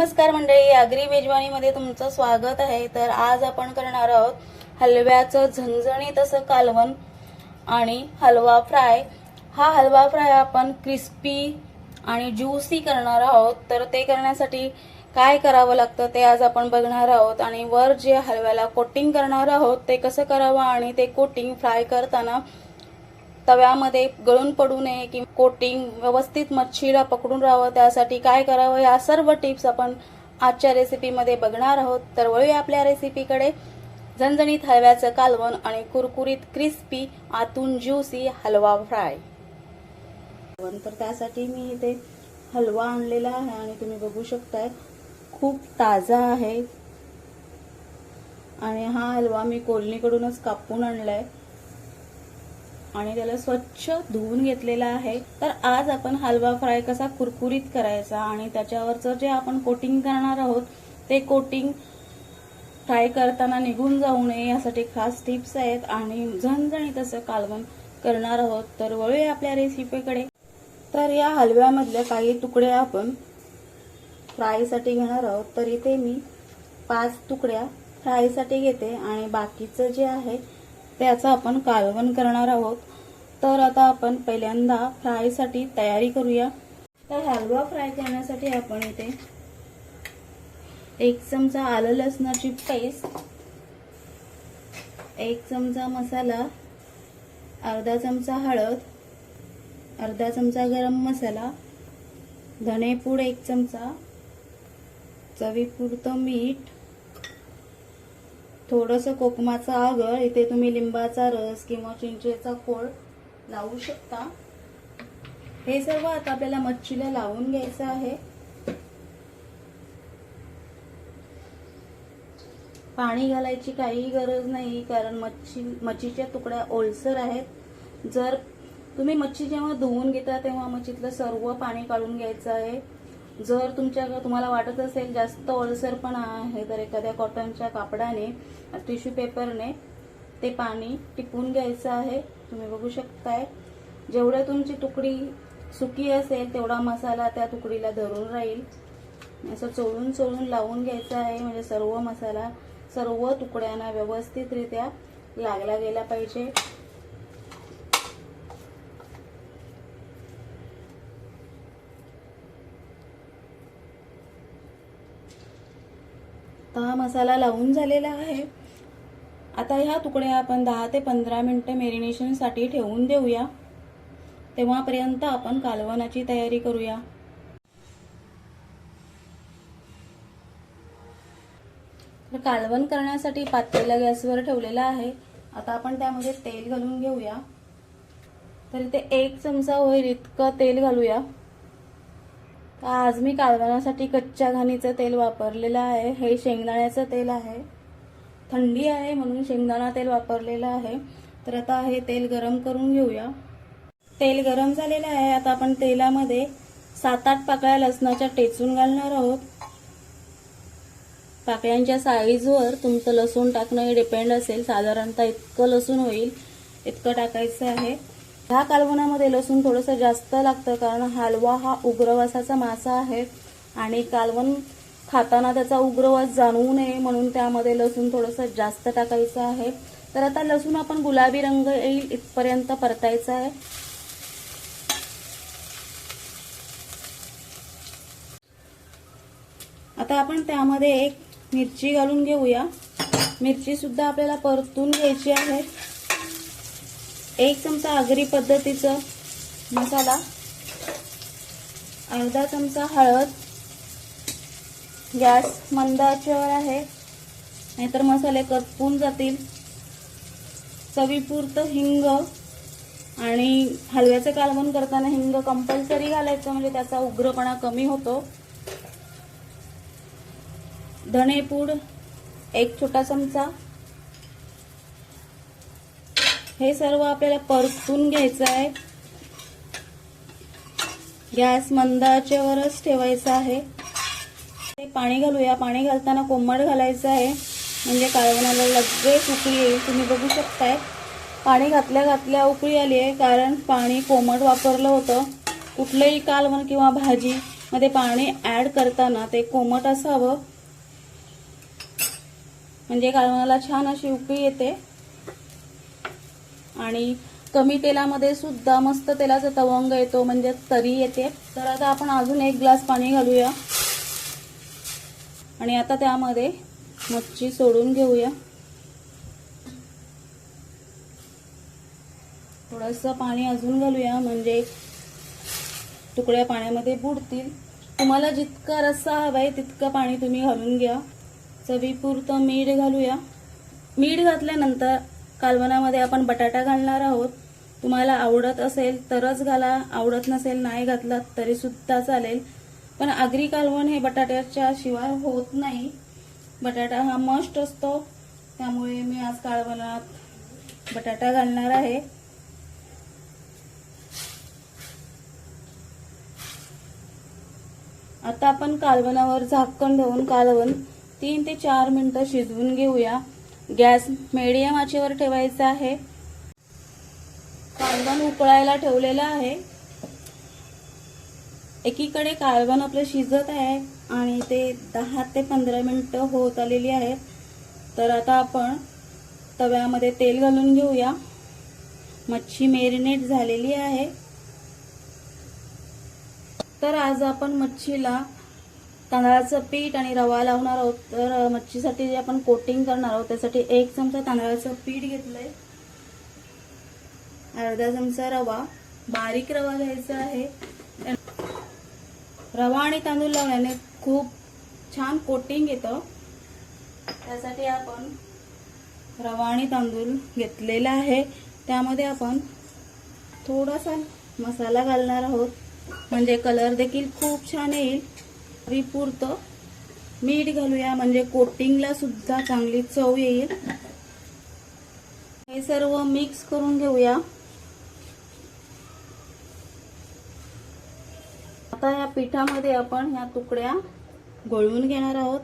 नमस्कार मंडळी आगरी मेजवानीमध्ये तुमचं स्वागत आहे. तर आज आपण करणार आहोत हलव्याचं झणझणीत असं कालवण आणि हलवा फ्राय. हा हलवा फ्राय आपण क्रिस्पी आणि ज्युसी करणार आहोत. तर ते करण्यासाठी काय करावं लागतं ते आज आपण बघणार आहोत. आणि वर जे हलव्याला कोटिंग करणार आहोत ते कसं करावं आणि ते कोटिंग फ्राय करताना तव्यामध्ये गळून पडू नये की कोटिंग व्यवस्थित मच्छीला पकडून राहावं त्यासाठी काय करावं या सर्व टिप्स आपण आजच्या रेसिपीमध्ये बघणार आहोत. तर वळूया आपल्या रेसिपीकडे. झणझणीत हलव्याचं कालवण आणि कुरकुरीत क्रिस्पी आतून ज्युसी हलवा फ्राय तर त्यासाठी मी इथे हलवा आणलेला आहे आणि तुम्ही बघू शकताय खूप ताजा आहे. आणि हा हलवा मी कोलनीकडूनच कापून आणलाय. आणि त्याला स्वच्छ धुवून घेतलेला आहे. तर आज आपण हलवा फ्राय कसा कुरकुरीत करायचा आणि त्याच्यावरचं जे आपण कोटिंग करणार आहोत ते कोटिंग फ्राय करताना निघून जाऊ नये यासाठी खास टिप्स आहेत. आणि झणझणीत असं कालवण करणार आहोत. तर वळूया आपल्या रेसिपीकडे तर या हलव्यामधल्या काही तुकडे आपण फ्रायसाठी घेणार आहोत. तर इथे मी पाच तुकड्या फ्रायसाठी घेते. आणि बाकीचं जे आहे त्याचं आपण कालवण करणार आहोत. तर आता आपण पहिल्यांदा फ्रायसाठी तयारी करूया. तर हलवा फ्राय करण्यासाठी आपण इथे एक चमचा आलं लसणाची पेस्ट एक चमचा मसाला अर्धा चमचा हळद अर्धा चमचा गरम मसाला धनेपूड एक चमचा चवीपुरतं मीठ थोडंसं कोकमाचा आगळ इथे तुम्ही लिंबाचा रस किंवा चिंचेचा खोड लावू शकता. हे सर्व आता आपल्याला मच्छीला लावून घ्यायचं आहे. पाणी घालायची काही गरज नाही कारण मच्छी मच्छीच्या तुकड्या ओलसर आहेत. जर तुम्ही मच्छी जेव्हा धुवून घेता तेव्हा मच्छीतलं सर्व पाणी काढून घ्यायचं आहे. जर तुमच्या तुम्हाला वाटत असेल जास्त ओलसरपणा आहे तर एखाद्या कॉटनच्या कापडाने टिश्यू पेपरने ते पाणी टिपून घ्यायचं आहे. तुम्ही बघू शकताय. जेवढ्या तुमची तुकडी सुकी असेल तेवढा मसाला त्या तुकडीला धरून राहील. असं चोळून चोळून लावून घ्यायचं आहे म्हणजे सर्व मसाला सर्व तुकड्यांना व्यवस्थितरित्या लागला गेला पाहिजे. हा मसाला लावून झालेला आहे. आता ह्या तुकड्या आपण दहा ते पंधरा मिनटं मेरिनेशनसाठी ठेवून देऊया. तेव्हापर्यंत आपण कालवणाची तयारी करूया. तर कालवण करण्यासाठी पातेला गॅसवर ठेवलेला आहे. आता आपण त्यामध्ये तेल घालून घेऊया. तर इथे एक चमचा होईल इतकं तेल घालूया. तर आज मी कालवणासाठी कच्च्या घाणीचं तेल वापरलेलं आहे. हे शेंगदाण्याचं तेल आहे. थंडी आहे म्हणून शेंगदाणा तेल वापरलेलं आहे. तर आता हे तेल गरम करून घेऊया. तेल गरम झालेलं आहे. आता आपण तेलामध्ये सात आठ पाकळ्या लसणाच्या टेचून घालणार आहोत. पाकळ्यांच्या साईजवर तुमचं लसूण टाकणं हे डिपेंड असेल. साधारणतः इतकं लसूण होईल इतकं टाकायचं आहे. ह्या कालवणामध्ये लसूण थोडंसं जास्त लागतं कारण हलवा हा उग्रवासाचा मासा आहे. आणि कालवण खाताना त्याचा उग्रवास जाणवू नये म्हणून त्यामध्ये लसूण थोडंसं जास्त टाकायचं आहे. तर आता लसूण आपण गुलाबी रंग येईल इथपर्यंत परतायचा आहे. आता आपण त्यामध्ये एक मिरची घालून घेऊया. मिरची सुद्धा आपल्याला परतून घ्यायची आहे. एक चमचा आगरी पद्धतीचं मसाला अर्धा चमचा हळद गॅस मंद आचेवर आहे. नाहीतर मसाले करपून जातील. चवीपुरतं हिंग आणि हलव्याचं कालवण करताना हिंग कंपल्सरी घालायचं म्हणजे त्याचा उग्रपणा कमी होतो. धणेपूड एक छोटा चमचा. हे सर्व आपल्याला परतून घ्यायचं आहे. गॅस मंदाच्यावरच ठेवायचा आहे. ते पाणी घालूया. पाणी घालताना कोमट घालायचं आहे. म्हणजे कालवणाला लगेच उकळी येईल. तुम्ही बघू शकताय. पाणी घातल्या घातल्या उकळी आली आहे. कारण पाणी कोमट वापरलं होतं. कुठलंही कालवण किंवा भाजी मध्ये पाणी ऍड करताना ते कोमट असावं. म्हणजे कालवणाला छान अशी उकळी येते. आणि कमी तेलामध्ये सुद्धा मस्त तेलाचा तवंग येतो. म्हणजे तरी येते. तर आता आपण अजून एक ग्लास पाणी घालूया. आणि आता त्यामध्ये मच्छी सोडून घेऊया. थोडंसं पाणी अजून घालूया म्हणजे तुकड्या पाण्यामध्ये बुडतील. तुम्हाला जितका रस्सा हवाय तितकं पाणी तुम्ही घालून घ्या. चवीपुरतं मीठ घालूया. मीठ घातल्यानंतर कालवणामध्ये आपण बटाटा घालणार आहोत. तुम्हाला आवडत असेल तरच घाला आवडत नसेल नाही घातलात तरीसुद्धा चालेल. पण आगरी कालवण हे बटाट्याच्या शिवाय होत नाही. बटाटा हा मस्ट असतो. त्यामुळे मी आज कालवणात बटाटा घालणार आहे. आता आपण कालवणावर झाकण ठेवून कालवण तीन ते चार मिनिटं शिजवून घेऊया. गॅस मिडियम आचेवर ठेवायचा आहे. कालवण उकळायला ठेवलेलं आहे. एकीकडे कालवण आपलं शिजत आहे आणि ते दहा ते पंधरा मिनटं होत आलेली आहेत. तर आता आपण तव्यामध्ये तेल घालून घेऊया. मच्छी मेरिनेट झालेली आहे. तर आज आपण मच्छीला तांदळाचं पीठ आणि रवा लावणार आहोत. तर मच्छीसाठी जे आपण कोटिंग करणार आहोत त्यासाठी एक चमचा तांदळाचं पीठ घेतलंय. अर्धा चमचा रवा. बारीक रवा घ्यायचा आहे. रवा आणि तांदूळ लावल्याने खूप छान कोटिंग येतं. त्यासाठी आपण रवा आणि तांदूळ घेतलेला आहे. त्यामध्ये आपण थोडासा मसाला घालणार आहोत. म्हणजे कलर देखील खूप छान येईल. रिपुरतं मीठ घालूया. म्हणजे कोटिंगला सुद्धा चांगली चव येईल. हे सर्व मिक्स करून घेऊया. आता या पिठामध्ये आपण ह्या तुकड्या गळवून घेणार आहोत.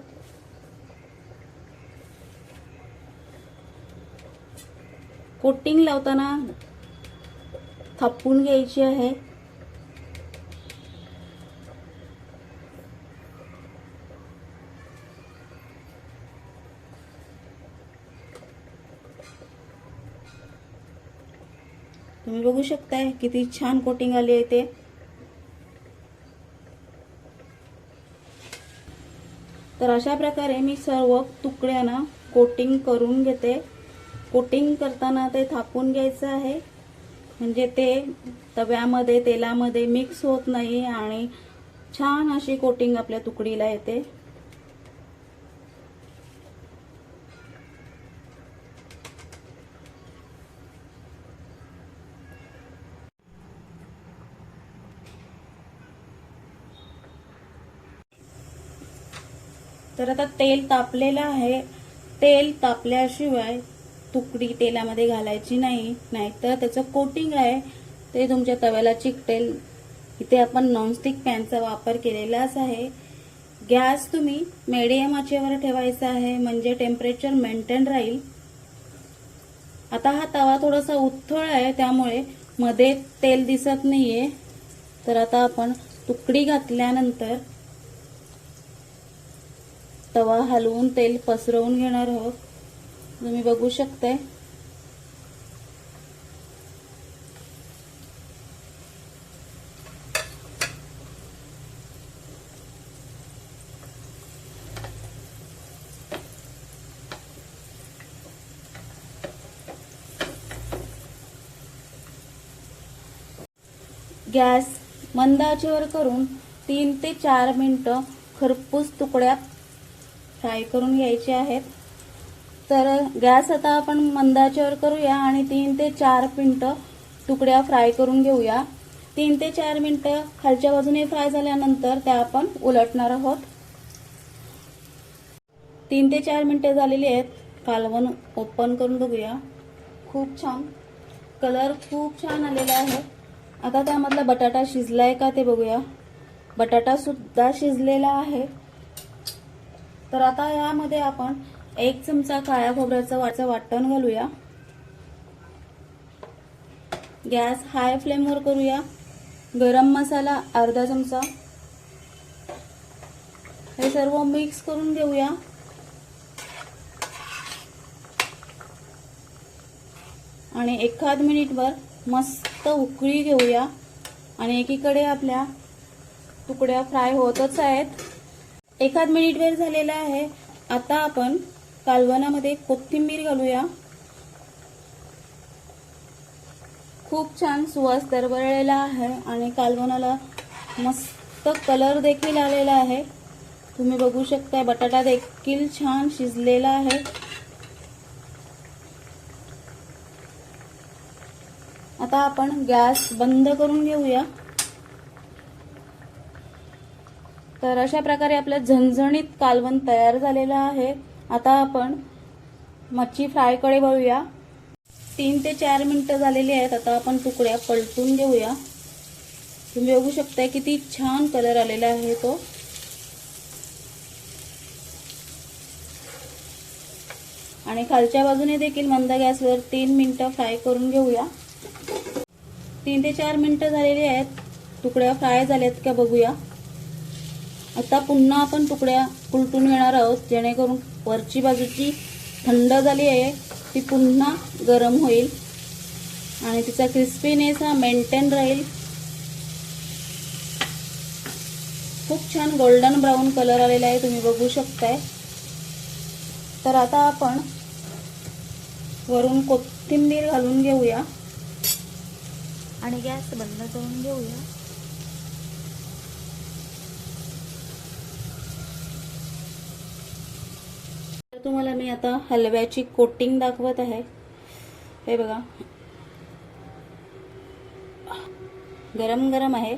कोटिंग लावताना थापून घ्यायची आहे. तुम्ही बघू शकताय किती छान कोटिंग आली आहे ते. तर अशा प्रकारे मी सर्व तुकड्यांना कोटिंग करून घेते. कोटिंग करताना ते थापून घ्यायचं आहे. म्हणजे ते तव्यामध्ये तेलामध्ये मिक्स होत नाही आणि छान अशी कोटिंग आपल्या तुकडीला येते. तर आता तेल तापलेलं आहे. तेल तापल्याशिवाय तुकडी तेलामध्ये घालायची नाही. नाहीतर त्याचं कोटिंग आहे. ते तुमच्या तव्याला चिकटेल. इथे आपण नॉनस्टिक पॅनचा वापर केलेलाच आहे. गॅस तुम्ही मेडियम आचेवर ठेवायचा आहे. म्हणजे टेम्परेचर मेंटेन राहील. आता हा तवा थोडासा उथळ आहे. त्यामुळे मध्ये तेल दिसत नाहीये. तर आता आपण तुकडी घातल्यानंतर तवा हलवून तेल पसरवून घेणार आहोत. तुम्ही बघू शकताय. गॅस मंद आचेवर करून तीन ते चार मिनिटं खरपूस तुकड्यात फ्राय करून घ्यायचे आहेत. तर गॅस आता आपण मंदाच्यावर करूया आणि तीन ते चार मिनटं तुकड्या फ्राय करून घेऊया. तीन ते चार मिनटं खालच्या बाजूने फ्राय झाल्यानंतर त्या आपण उलटणार आहोत. तीन ते चार मिनटं झालेली आहेत. कालवण ओपन करून बघूया. खूप छान. कलर खूप छान आलेला आहे. आता त्यामधला बटाटा शिजलाय का ते बघूया. बटाटा सुद्धा शिजलेला आहे. तर आता यामध्ये आपण एक चमचा काळ्या खोबऱ्याचं वाटचं वाटण घालूया. गॅस हाय फ्लेमवर करूया. गरम मसाला अर्धा चमचा. हे सर्व मिक्स करून घेऊया. आणि एखाद मिनिटभर मस्त उकळी घेऊया. आणि एकीकडे आपल्या तुकड्या फ्राय होतच आहेत. एखाद मिनिट वेळ झालेला आहे. आता आपण कालवणामध्ये कोथिंबीर घालूया. खूप छान सुवास दरवळलेला आहे आणि कालवणाला मस्त कलर देखील आलेला आहे. तुम्ही बघू शकता बटाटा देखील छान शिजलेला आहे. आता आपण गॅस बंद करून घेऊया. तर अशा प्रकारे आपलं झणझणीत कालवण तयार झालेलं आहे. आता आपण मच्छी फ्रायकडे वळूया. तीन ते चार मिनटं झालेली आहेत. आता आपण तुकड्या पलटून घेऊया. तुम्ही बघू शकता किती छान कलर आलेला आहे तो. आणि खालच्या बाजूने देखील मंद गॅसवर तीन मिनटं फ्राय करून घेऊया. तीन ते चार मिनटं झालेली आहेत. तुकड्या फ्राय झाल्यात का बघूया. आता पुन्हा आपण तुकड्या उलटून घेणार आहोत जेणेकरून वरची बाजूची थंड झाली आहे ती पुन्हा गरम होईल. आणि तिचा क्रिस्पीनेस हा मेंटेन राहील. खूप छान गोल्डन ब्राऊन कलर आलेला आहे तुम्ही बघू शकताय. तर आता आपण वरून कोथिंबीर घालून घेऊया. आणि गॅस बंद करून घेऊया. तुम्हाला मी आता हलव्याची कोटिंग दाखवत आहे. हे बघा. गरम गरम आहे.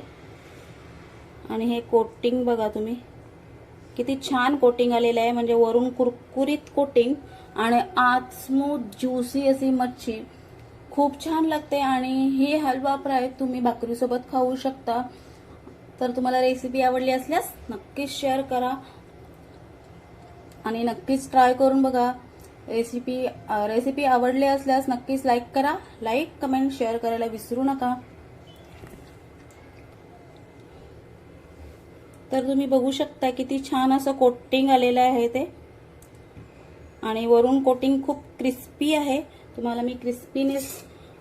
आणि हे कोटिंग बघा तुम्ही. किती छान कोटिंग आलेलं आहे. म्हणजे वरून कुरकुरीत कोटिंग आणि आत स्मूथ ज्युसी अशी मच्छी. खूप छान लागते. आणि ही हलवा फ्राय तुम्ही भाकरीसोबत खाऊ शकता. तर तुम्हाला रेसिपी आवडली असल्यास नक्कीच शेअर करा. आणि नक्कीच ट्राय करून बघा. रेसिपी रेसिपी आवडली असल्यास नक्कीच लाईक करा. लाईक कमेंट शेअर करायला विसरू नका. तर तुम्ही बघू शकता किती छान असं कोटिंग आलेलं आहे ते. आणि वरून कोटिंग खूप क्रिस्पी आहे. तुम्हाला मी क्रिस्पीनेस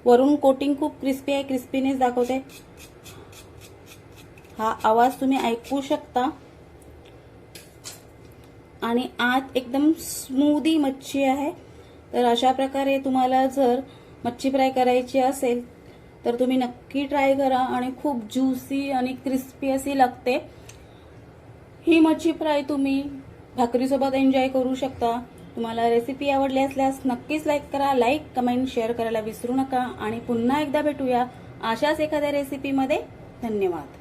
वरून कोटिंग खूप क्रिस्पी आहे. क्रिस्पीनेस दाखवते. हा आवाज तुम्ही ऐकू शकता. आणि आत एकदम स्मूदी मच्छी आहे. तर अशा प्रकारे तुम्हाला जर मच्छी फ्राय करायची असेल तर तुम्ही नक्की ट्राय करा आणि खूप ज्युसी आणि क्रिस्पी अशी लागते. ही मच्छी फ्राय तुम्ही भाकरीसोबत एन्जॉय करू शकता. तुम्हाला रेसिपी आवडली असल्यास नक्कीच लाईक करा लाईक कमेंट शेअर करायला विसरू नका. आणि पुन्हा एकदा भेटूया अशाच एखाद्या रेसिपीमध्ये धन्यवाद.